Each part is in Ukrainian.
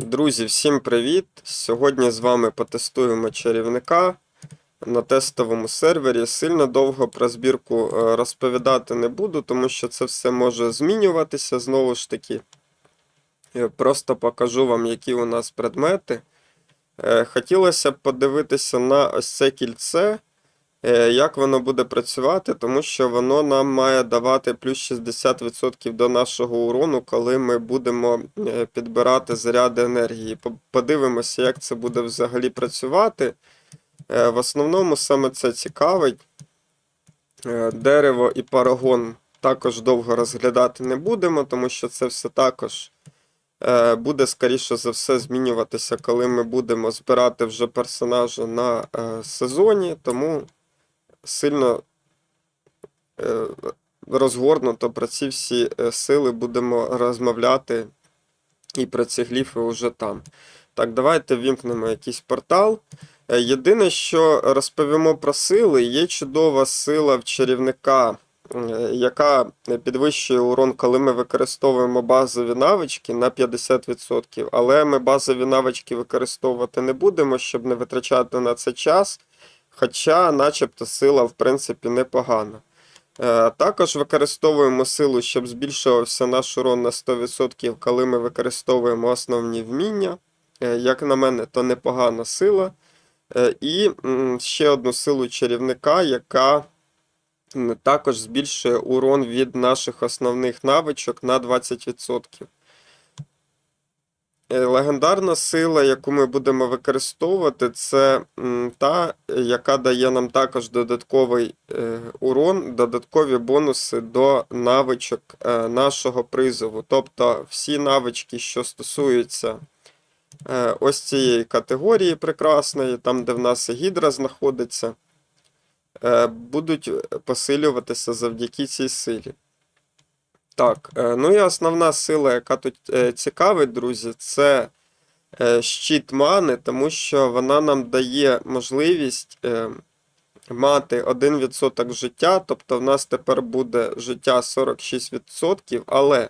Друзі, всім привіт! Сьогодні з вами потестуємо чарівника на тестовому сервері. Сильно довго про збірку е, розповідати не буду, тому що це все може змінюватися знову ж таки. Просто покажу вам, які у нас предмети. Е, Хотілося б подивитися на ось це кільце, як воно буде працювати, тому що воно нам має давати плюс 60% до нашого урону, коли ми будемо е, підбирати заряди енергії. Подивимося, як це буде взагалі працювати. Е, В основному саме це цікавить. Е, Дерево і парагон також довго розглядати не будемо, тому що це все також е, буде, скоріше за все, змінюватися, коли ми будемо збирати вже персонажа на е, сезоні, тому сильно е, розгорнуто про ці всі е, сили будемо розмовляти і про ці гліфи вже там. Так, давайте вімкнемо якийсь портал. Е, Єдине, що розповімо про сили, є чудова сила в чарівника, яка підвищує урон, коли ми використовуємо базові навички на 50%. Але ми базові навички використовувати не будемо, щоб не витрачати на це час. Хоча, начебто, сила, в принципі, непогана. Е, Також використовуємо силу, щоб збільшувався наш урон на 100%, коли ми використовуємо основні вміння. Е, Як на мене, то непогана сила. Е, І ще одну силу чарівника, яка також збільшує урон від наших основних навичок на 20%. Е, Легендарна сила, яку ми будемо використовувати, це та, яка дає нам також додатковий е, урон, додаткові бонуси до навичок е, нашого призову. Тобто всі навички, що стосуються ось цієї категорії прекрасної, там, де в нас гідра знаходиться, будуть посилюватися завдяки цій силі. Так, е, ну і основна сила, яка тут е, цікавить, друзі, це е, щит мани, тому що вона нам дає можливість мати 1% життя, тобто в нас тепер буде життя 46%, але.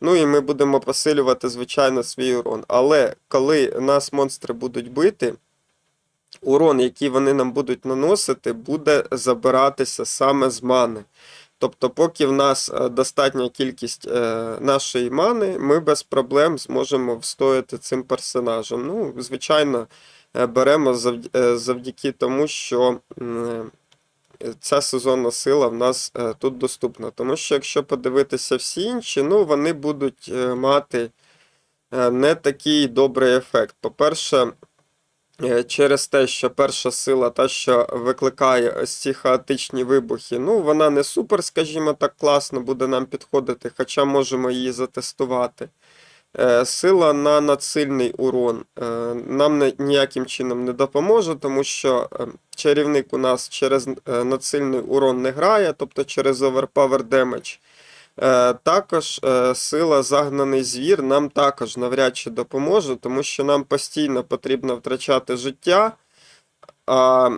Ну і ми будемо посилювати, звичайно, свій урон. Але коли нас монстри будуть бити, урон, який вони нам будуть наносити, буде забиратися саме з мани. Тобто, поки в нас е, достатня кількість е, нашої мани, ми без проблем зможемо встояти цим персонажем. Ну, звичайно, е, беремо завд- завдяки тому, що ця сезонна сила в нас тут доступна. Тому що якщо подивитися всі інші, ну вони будуть мати не такий добрий ефект. По-перше, Через те, що перша сила, та, що викликає ось ці хаотичні вибухи, ну, вона не супер, скажімо так, класно буде нам підходити, хоча можемо її затестувати. Е, Сила на надсильний урон е, нам ніяким чином не допоможе, тому що е, чарівник у нас через е, надсильний урон не грає, тобто через Overpower Damage. Е, Також е, сила загнаний звір нам також навряд чи допоможе, тому що нам постійно потрібно втрачати життя, а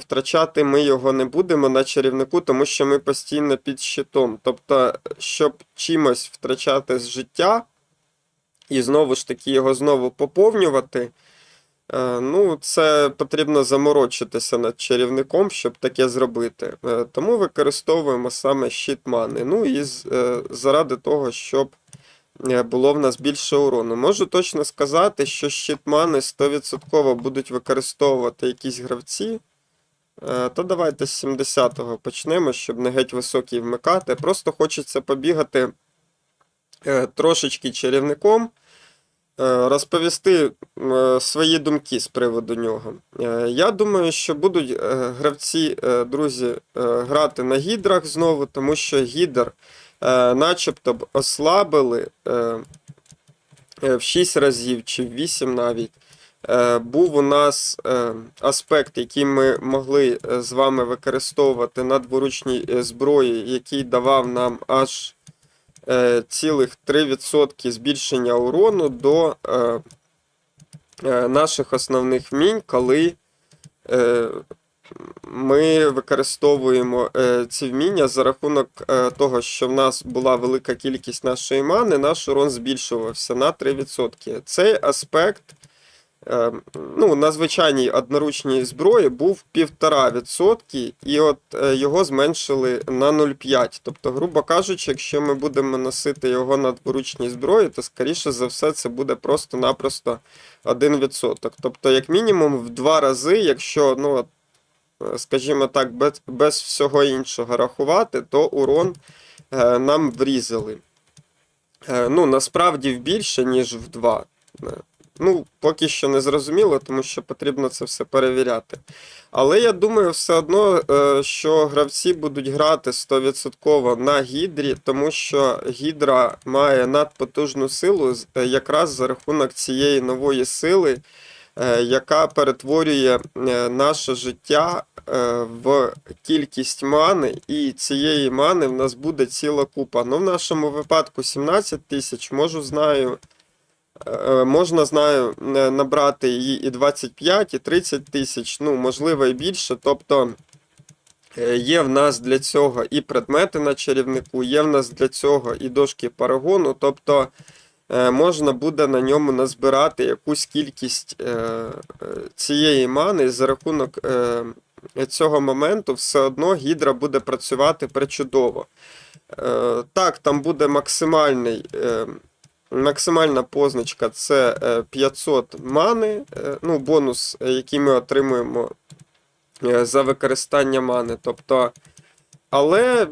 втрачати ми його не будемо на чарівнику, тому що ми постійно під щитом. Тобто, щоб чимось втрачати з життя, і знову ж таки його знову поповнювати. Е, Ну, це потрібно заморочитися над чарівником, щоб таке зробити. Е, Тому використовуємо саме щит мани. Ну і е, заради того, щоб було в нас більше урону. Можу точно сказати, що щит мани 100% будуть використовувати якісь гравці. То давайте з 70-го почнемо, щоб не геть високий вмикати. Просто хочеться побігати трошечки чарівником, розповісти е, свої думки з приводу нього. Е, Я думаю, що будуть е, гравці, е, друзі, е, грати на гідрах знову, тому що гідр е, начебто б ослабили е, е, в 6 разів чи в 8 навіть. Е, Був у нас е, аспект, який ми могли е, з вами використовувати на дворучній е, зброї, який давав нам аж е, цілих 3% збільшення урону до е, е, наших основних вмінь, коли ми використовуємо ці вміння за рахунок того, що в нас була велика кількість нашої мани, наш урон збільшувався на 3%. Цей аспект ну, на звичайній одноручній зброї був 1,5%, і от е, його зменшили на 0,5%. Тобто, грубо кажучи, якщо ми будемо носити його на дворучній зброї, то скоріше за все це буде просто-напросто 1%. Тобто, як мінімум, в два рази, якщо, ну, е, скажімо так, без, без всього іншого рахувати, то урон е, нам врізали. Е, ну, насправді в більше, ніж в 2. Ну, поки що не зрозуміло, тому що потрібно це все перевіряти. Але я думаю, все одно, е, що гравці будуть грати 100% на гідрі, тому що гідра має надпотужну силу е, якраз за рахунок цієї нової сили, е, яка перетворює наше життя в кількість мани, і цієї мани в нас буде ціла купа. Ну, в нашому випадку 17 тисяч, можу знаю. Е, Можна, знаю, набрати її і 25, і 30 тисяч, ну, можливо, і більше. Тобто е, є в нас для цього і предмети на чарівнику, є в нас для цього і дошки парагону. Тобто е, можна буде на ньому назбирати якусь кількість цієї мани, за рахунок цього моменту все одно гідра буде працювати причудово. Так, там буде максимальний. Е, Максимальна позначка це е, 500 мани, е, ну, бонус, е, який ми отримуємо е, за використання мани. Тобто, але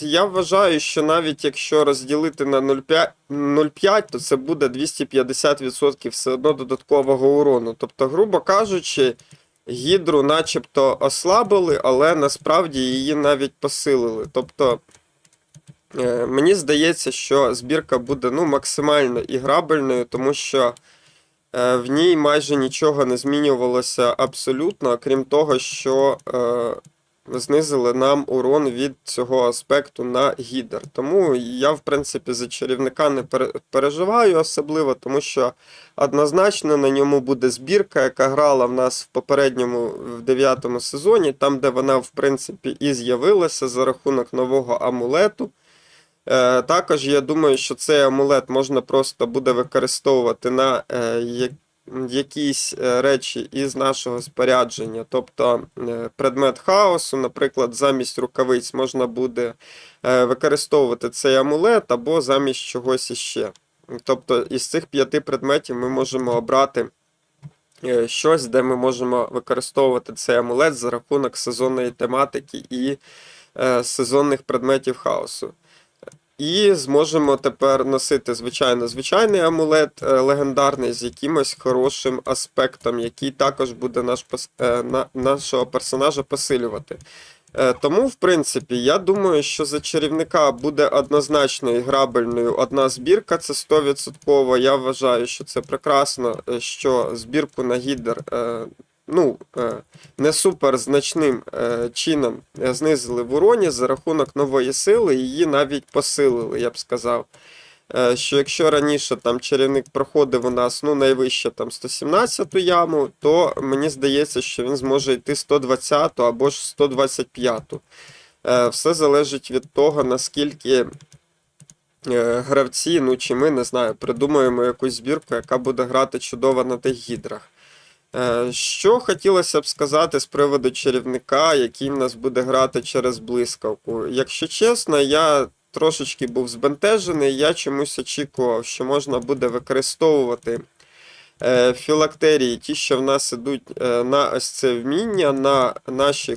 я вважаю, що навіть якщо розділити на 0,5, 0,5, то це буде 250% все одно додаткового урону. Тобто, грубо кажучи, гідру начебто ослабили, але насправді її навіть посилили. Тобто, Е, Мені здається, що збірка буде ну, максимально іграбельною, тому що е, в ній майже нічого не змінювалося абсолютно, крім того, що е, знизили нам урон від цього аспекту на гідер. Тому я, в принципі, за чарівника не переживаю особливо, тому що однозначно на ньому буде збірка, яка грала в нас в попередньому в дев'ятому сезоні, там, де вона, в принципі, і з'явилася за рахунок нового амулету. Е, Також я думаю, що цей амулет можна просто буде використовувати на е, якісь е, речі із нашого спорядження. Тобто предмет хаосу, наприклад, замість рукавиць можна буде використовувати цей амулет або замість чогось іще. Тобто із цих п'яти предметів ми можемо обрати щось, де ми можемо використовувати цей амулет за рахунок сезонної тематики і сезонних предметів хаосу. І зможемо тепер носити, звичайно, звичайний амулет е, легендарний з якимось хорошим аспектом, який також буде наш, е, на, нашого персонажа посилювати. Е, Тому, в принципі, я думаю, що за чарівника буде однозначно іграбельною одна збірка, це 100%. Я вважаю, що це прекрасно, що збірку на гідер ну, е, не супер значним е, чином знизили в уроні за рахунок нової сили, її навіть посилили, я б сказав. Е, Що якщо раніше там чарівник проходив у нас ну, найвище там 117 яму, то мені здається, що він зможе йти 120 або ж 125. Е, Все залежить від того, наскільки гравці, ну чи ми не знаю, придумаємо якусь збірку, яка буде грати чудово на тих гідрах. Е, Що хотілося б сказати з приводу чарівника, який в нас буде грати через блискавку. Якщо чесно, я трошечки був збентежений, я чомусь очікував, що можна буде використовувати е, філактерії, ті, що в нас ідуть е, на ось це вміння, на наші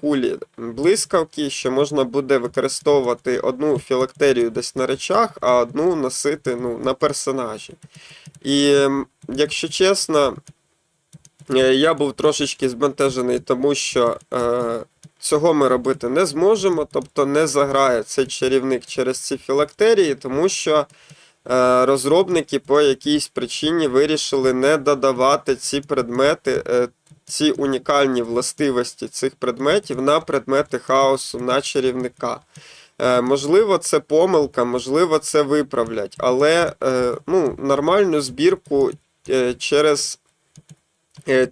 кулі блискавки, що можна буде використовувати одну філактерію десь на речах, а одну носити ну, на персонажі. І якщо чесно, Я був трошечки збентежений, тому що е, цього ми робити не зможемо, тобто не заграє цей чарівник через ці філактерії, тому що е, розробники по якійсь причині вирішили не додавати ці предмети, е, ці унікальні властивості цих предметів на предмети хаосу, на чарівника. Е, можливо, це помилка, можливо, це виправлять, але е, ну, нормальну збірку е, через е,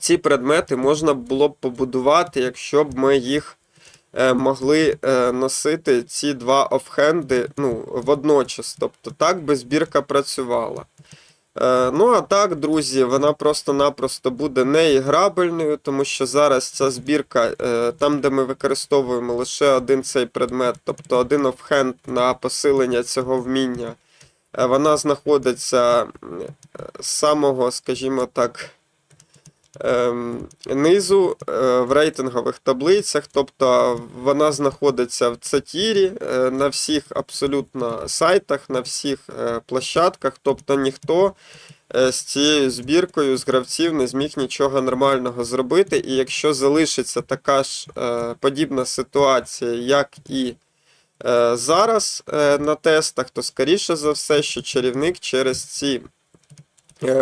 ці предмети можна було б побудувати, якщо б ми їх е, могли е, носити, ці два офхенди ну, водночас. Тобто так би збірка працювала. Е, Ну, а так, друзі, вона просто-напросто буде неіграбельною, тому що зараз ця збірка, е, там, де ми використовуємо лише один цей предмет, тобто один офхенд на посилення цього вміння, е, вона знаходиться е, з самого, скажімо так, низу е, в рейтингових таблицях, тобто вона знаходиться в цатірі е, на всіх абсолютно сайтах, на всіх е, площадках, тобто ніхто з цією збіркою з гравців не зміг нічого нормального зробити. І якщо залишиться така ж подібна ситуація, як і зараз на тестах, то скоріше за все, що чарівник через ці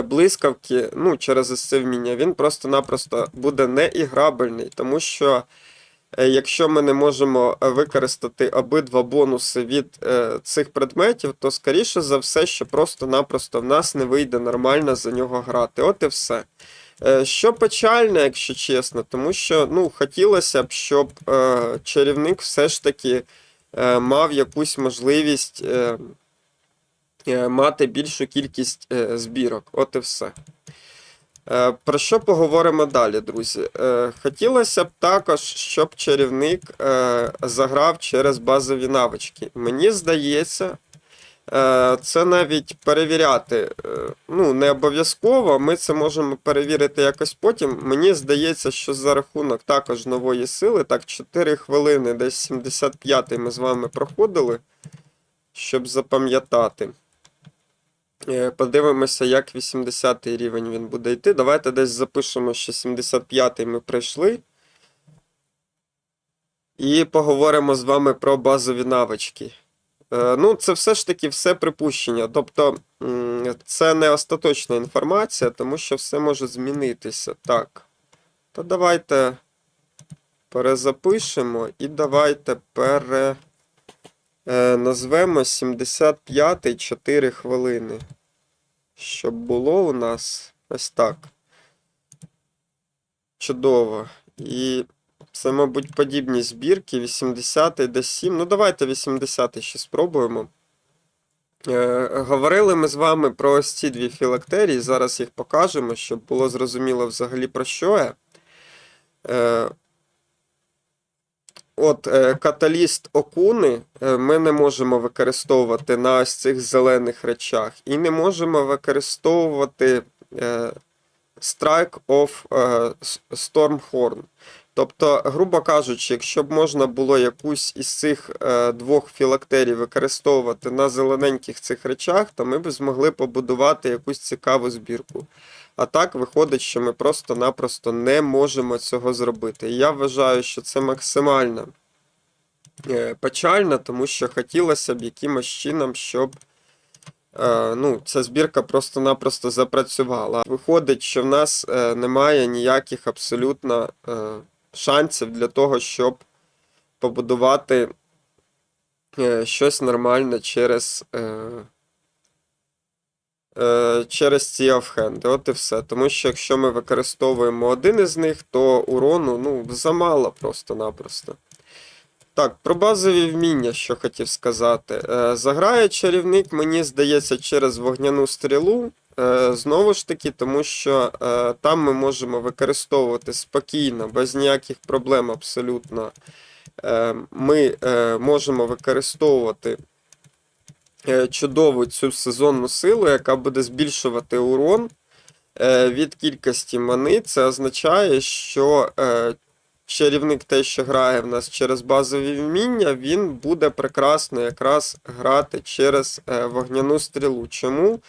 блискавки, ну, через це вміння, він просто-напросто буде неіграбельний, тому що е, якщо ми не можемо е, використати обидва бонуси від е, цих предметів, то скоріше за все, що просто-напросто в нас не вийде нормально за нього грати. От і все. Е, Що печально, якщо чесно, тому що ну, хотілося б, щоб е, чарівник все ж таки е, мав якусь можливість е, е, мати більшу кількість е, збірок. От і все. Е, Про що поговоримо далі, друзі? Е, Хотілося б також, щоб чарівник е, заграв через базові навички. Мені здається, е, це навіть перевіряти е, ну, не обов'язково. Ми це можемо перевірити якось потім. Мені здається, що за рахунок також нової сили, так, 4 хвилини, десь 75-й ми з вами проходили, щоб запам'ятати. Е, Подивимося, як 80-й рівень він буде йти. Давайте десь запишемо, що 75-й ми пройшли. І поговоримо з вами про базові навички. Е, Ну, це все ж таки все припущення. Тобто, це не остаточна інформація, тому що все може змінитися. Так. То давайте перезапишемо і давайте пере. Е, назвемо 75 4 хвилини. Щоб було у нас ось так. Чудово. І це, мабуть, подібні збірки. 80 десь 7. Ну, давайте 80 ще спробуємо. Е, говорили ми з вами про ось ці дві філактерії. Зараз їх покажемо, щоб було зрозуміло взагалі про що я. Е, От е, каталіст окуни е, ми не можемо використовувати на ось цих зелених речах, і не можемо використовувати е, Strike of Stormhorn. Тобто, грубо кажучи, якщо б можна було якусь із цих е, двох філактерій використовувати на зелененьких цих речах, то ми б змогли побудувати якусь цікаву збірку. А так виходить, що ми просто-напросто не можемо цього зробити. І я вважаю, що це максимально е, печально, тому що хотілося б якимось чином, щоб е, ну, ця збірка просто-напросто запрацювала. Виходить, що в нас немає ніяких абсолютно шансів для того, щоб побудувати е, щось нормальне через. Е, е, через ці офхенди. От і все. Тому що якщо ми використовуємо один із них, то урону ну, замало просто-напросто. Так, про базові вміння, що хотів сказати. Заграє чарівник, мені здається, через вогняну стрілу. Е, Знову ж таки, тому що е, там ми можемо використовувати спокійно, без ніяких проблем абсолютно. Е, Ми можемо використовувати чудову цю сезонну силу, яка буде збільшувати урон від кількості мани. Це означає, що чарівник те, що грає в нас через базові вміння, він буде прекрасно якраз грати через вогняну стрілу. Чому?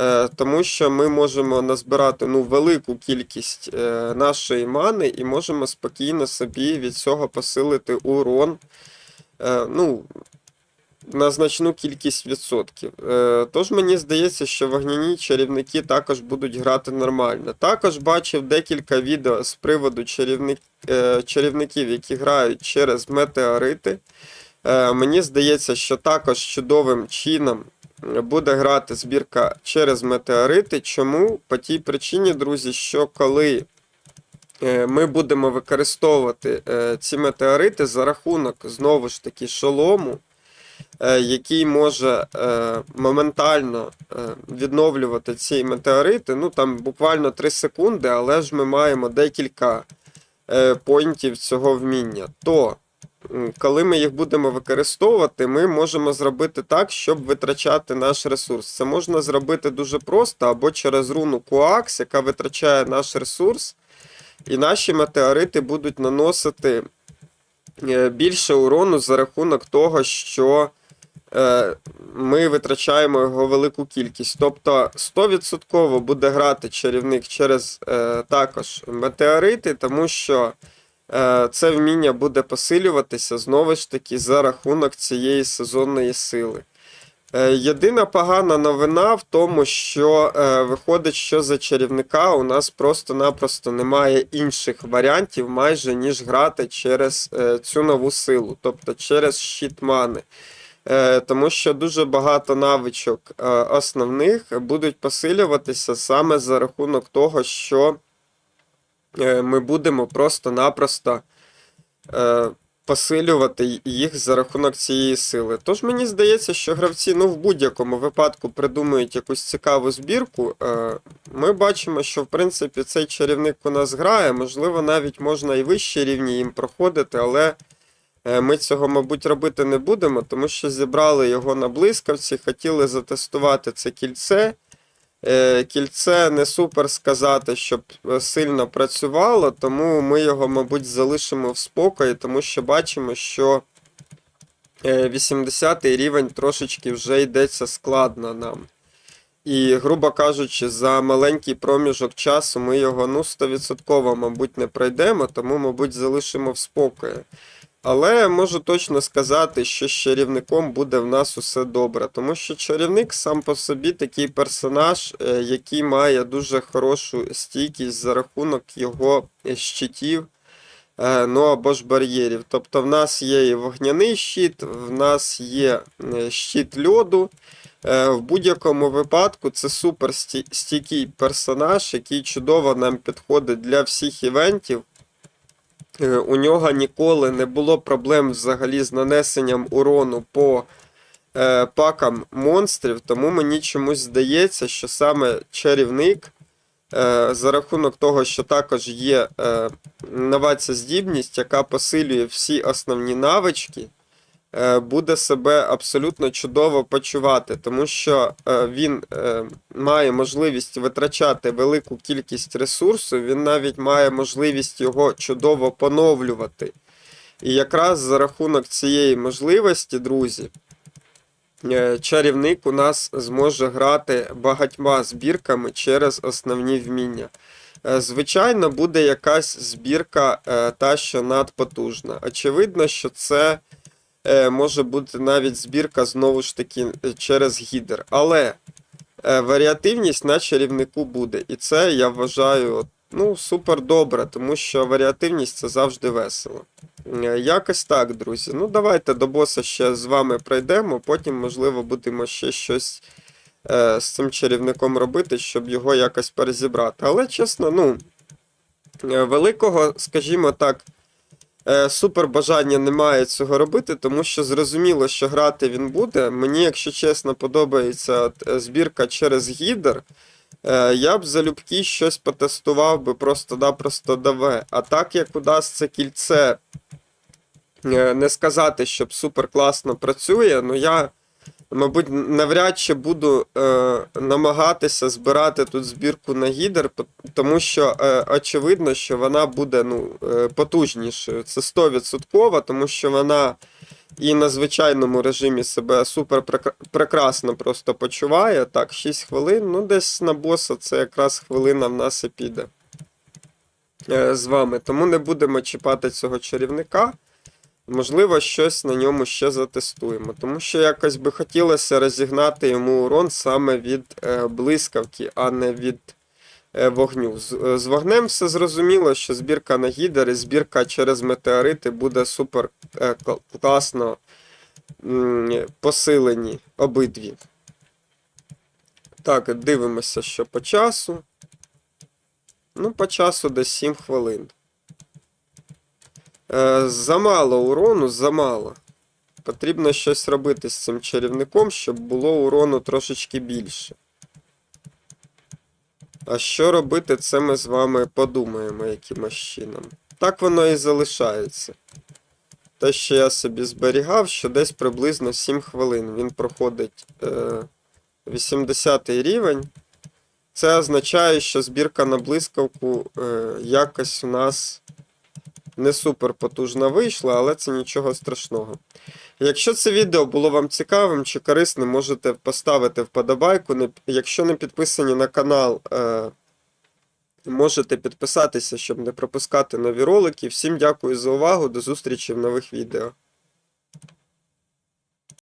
Е, Тому що ми можемо назбирати ну, велику кількість е, нашої мани і можемо спокійно собі від цього посилити урон. Е, ну, на значну кількість відсотків. Тож мені здається, що вогняні чарівники також будуть грати нормально. Також бачив декілька відео з приводу чарівник, чарівників, які грають через метеорити. Мені здається, що також чудовим чином буде грати збірка через метеорити. Чому? По тій причині, друзі, що коли е, ми будемо використовувати е, ці метеорити за рахунок знову ж таки шолому, е, який може моментально відновлювати ці метеорити. Ну там буквально 3 секунди, але ж ми маємо декілька поінтів цього вміння. То, коли ми їх будемо використовувати, ми можемо зробити так, щоб витрачати наш ресурс. Це можна зробити дуже просто або через руну Коакс, яка витрачає наш ресурс, і наші метеорити будуть наносити е, більше урону за рахунок того, що е, ми витрачаємо його велику кількість. Тобто 100% буде грати чарівник через е, також метеорити, тому що це вміння буде посилюватися знову ж таки за рахунок цієї сезонної сили. Е, Єдина погана новина в тому, що е, виходить, що за чарівника у нас просто-напросто немає інших варіантів, майже ніж грати через е, цю нову силу, тобто через щит мани. Е, тому що дуже багато навичок е, основних будуть посилюватися саме за рахунок того, що е, ми будемо просто-напросто е, посилювати їх за рахунок цієї сили. Тож мені здається, що гравці ну, в будь-якому випадку придумують якусь цікаву збірку. Е, Ми бачимо, що в принципі цей чарівник у нас грає, можливо, навіть можна і вищі рівні їм проходити, але е, ми цього, мабуть, робити не будемо, тому що зібрали його на блискавці, хотіли затестувати це кільце. Е, Кільце не супер сказати, щоб е, сильно працювало, тому ми його, мабуть, залишимо в спокої, тому що бачимо, що 80 рівень трошечки вже йдеться складно нам. І, грубо кажучи, за маленький проміжок часу ми його ну, 100%, мабуть, не пройдемо, тому, мабуть, залишимо в спокої. Але можу точно сказати, що з чарівником буде в нас усе добре, тому що чарівник сам по собі такий персонаж, е, який має дуже хорошу стійкість за рахунок його щитів, е, ну або ж бар'єрів. Тобто в нас є і вогняний щит, в нас є е, щит льоду. В будь-якому випадку це супер стійкий персонаж, який чудово нам підходить для всіх івентів. Е, У нього ніколи не було проблем взагалі з нанесенням урону по е, пакам монстрів, тому мені чомусь здається, що саме чарівник, е, за рахунок того, що також є е, нова ця здібність, яка посилює всі основні навички, буде себе абсолютно чудово почувати, тому що е, він е, має можливість витрачати велику кількість ресурсу, він навіть має можливість його чудово поновлювати. І якраз за рахунок цієї можливості, друзі, е, чарівник у нас зможе грати багатьма збірками через основні вміння. Е, Звичайно, буде якась збірка, е, та, що надпотужна. Очевидно, що це е, може бути навіть збірка знову ж таки е, через гідер. Але е, варіативність на чарівнику буде. І це я вважаю ну, супер добре, тому що варіативність це завжди весело. Е, Якось так, друзі. Ну, давайте до боса ще з вами пройдемо, потім, можливо, будемо ще щось е, з цим чарівником робити, щоб його якось перезібрати. Але чесно, ну, е, великого, скажімо так, е, супер бажання немає цього робити, тому що зрозуміло, що грати він буде. Мені, якщо чесно, подобається е, збірка через гідер. Е, Я б залюбки щось потестував би просто-напросто даве. А так як удасться кільце е, не сказати, щоб супер класно працює, ну я, мабуть, навряд чи буду е, намагатися збирати тут збірку на гідер, тому що е, очевидно, що вона буде ну, е, потужнішою. Це 100%, тому що вона і на звичайному режимі себе супер прекрасно просто почуває. Так, 6 хвилин. Ну, десь на боса це якраз хвилина в нас і піде е, з вами. Тому не будемо чіпати цього чарівника. Можливо, щось на ньому ще затестуємо. Тому що якось би хотілося розігнати йому урон саме від е, блискавки, а не від е, вогню. З, е, з вогнем все зрозуміло, що збірка на гідер і збірка через метеорити буде супер класно посилені обидві. Так, дивимося, що по часу. Ну, по часу десь 7 хвилин. Е, замало урону, замало. Потрібно щось робити з цим чарівником, щоб було урону трошечки більше. А що робити, це ми з вами подумаємо якимось чином. Так воно і залишається. Те, що я собі зберігав, що десь приблизно 7 хвилин. Він проходить е, 80 рівень. Це означає, що збірка на блискавку е, якось у нас не супер потужна вийшла, але це нічого страшного. Якщо це відео було вам цікавим чи корисним, можете поставити вподобайку. Якщо не підписані на канал, е, можете підписатися, щоб не пропускати нові ролики. Всім дякую за увагу. До зустрічі в нових відео.